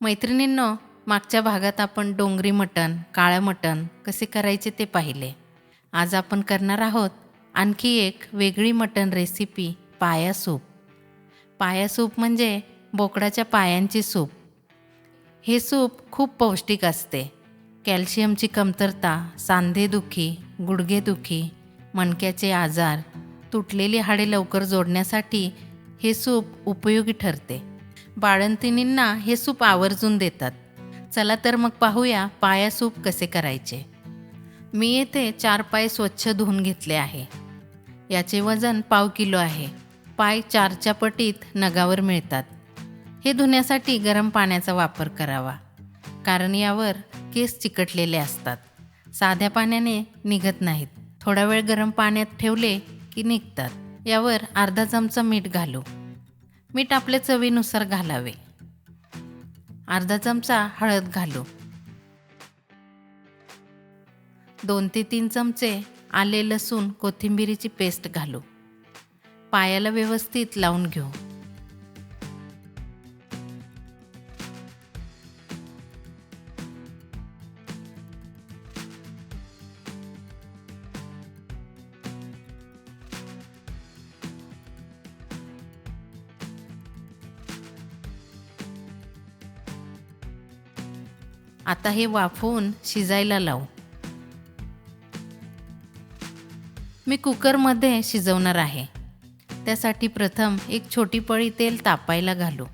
मैत्रिणींनो मागच्या भागात आपण डोंगरी मटण काळं मटण कसे करायचे ते पाहिले. आज आपण करणार आहोत आणखी एक वेगळी mutton recipe paya soup. Paya soup म्हणजे बोकडाच्या पायांची सूप. हे सूप खूप पौष्टिक असते. कॅल्शियमची कमतरता सांधेदुखी गुडघेदुखी मणक्याचे आजार तुटलेली हाडे लवकर जोडण्यासाठी हे सूप उपयोगी ठरते. बाळंतिणींना हे सूप आवर्जून देतात. चला तर मग पाहूया पाया सूप कसे करायचे. मी येथे चार पाय स्वच्छ धुवून घेतले आहे. याचे वजन पाव किलो आहे. पाय चारच्या पटीत नगावर मिळतात. हे धुण्यासाठी गरम पाण्याचा वापर करावा. कारण यावर केस चिकटलेले असतात. साध्या पाण्याने निघत नाहीत. थोडा वेळ गरम पाण्यात ठेवले की निघतात. यावर अर्धा चमचा मीठ घालू. मीठ आपल्या चवीनुसार घालावे. अर्धा चमचा हळद घालू. दोन ते तीन चमचे आले लसूण कोथिंबिरीची पेस्ट घालू. पायाला व्यवस्थित लावून घेऊ. आता हे वाफवून शिजायला लावू. मी कुकरमध्ये शिजवणार आहे. त्यासाठी प्रथम एक छोटी पळी तेल तापायला घालू.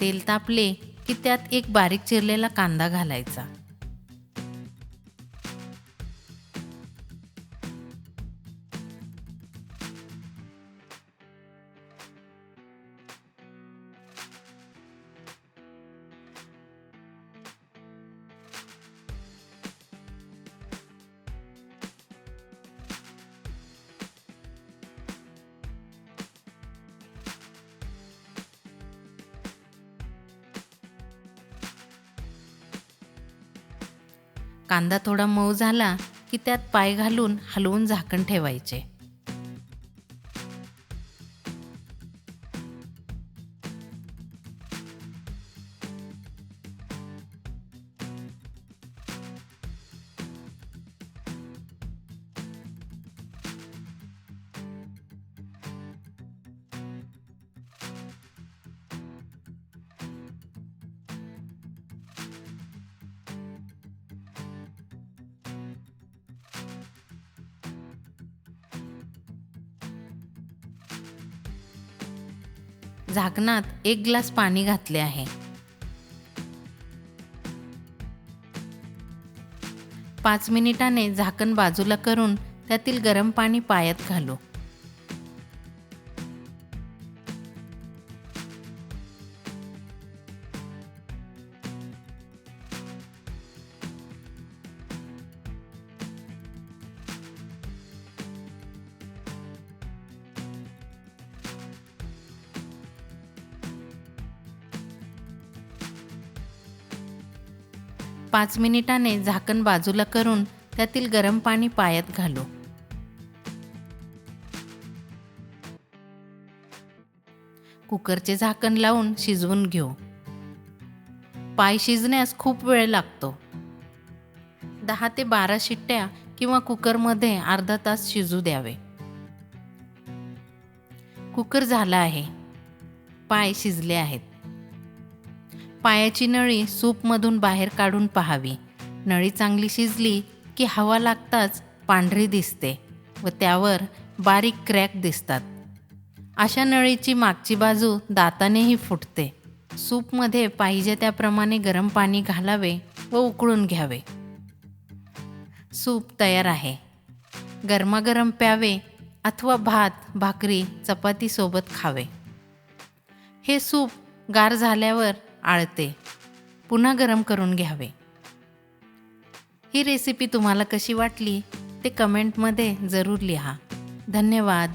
तेल तापले की त्यात एक बारीक चिरलेला कांदा घालायचा. कांदा थोडा मऊ झाला की त्यात पाय घालून हलवून झाकण ठेवायचे. झाकणात एक ग्लास पाणी घातले आहे. पाच मिनिटाने झाकण बाजूला करून त्यातील गरम पाणी पायात घालू. पाच मिनिटाने झाकण बाजूला करून त्यातील गरम पाणी पायात घालू. कुकरचे झाकण लावून शिजवून घेऊ. पाय शिजण्यास खूप वेळ लागतो. दहा ते बारा शिट्ट्या किंवा कुकरमध्ये अर्धा तास शिजू द्यावे. कुकर झाला आहे. पाय शिजले आहेत. पायाची नळी सूपमधून बाहेर काढून पाहावी. नळी चांगली शिजली की हवा लागताच पांढरी दिसते व त्यावर बारीक क्रॅक दिसतात. अशा नळीची मागची बाजू दातानेही फुटते. सूपमध्ये पाहिजे त्याप्रमाणे गरम पाणी घालावे व उकळून घ्यावे. सूप तयार आहे. गरमागरम प्यावे अथवा भात भाकरी चपातीसोबत खावे. हे सूप गार झाल्यावर आळते. पुन्हा गरम करून घ्यावे. ही रेसिपी तुम्हाला कशी वाटली ते कमेंटमध्ये जरूर लिहा. धन्यवाद.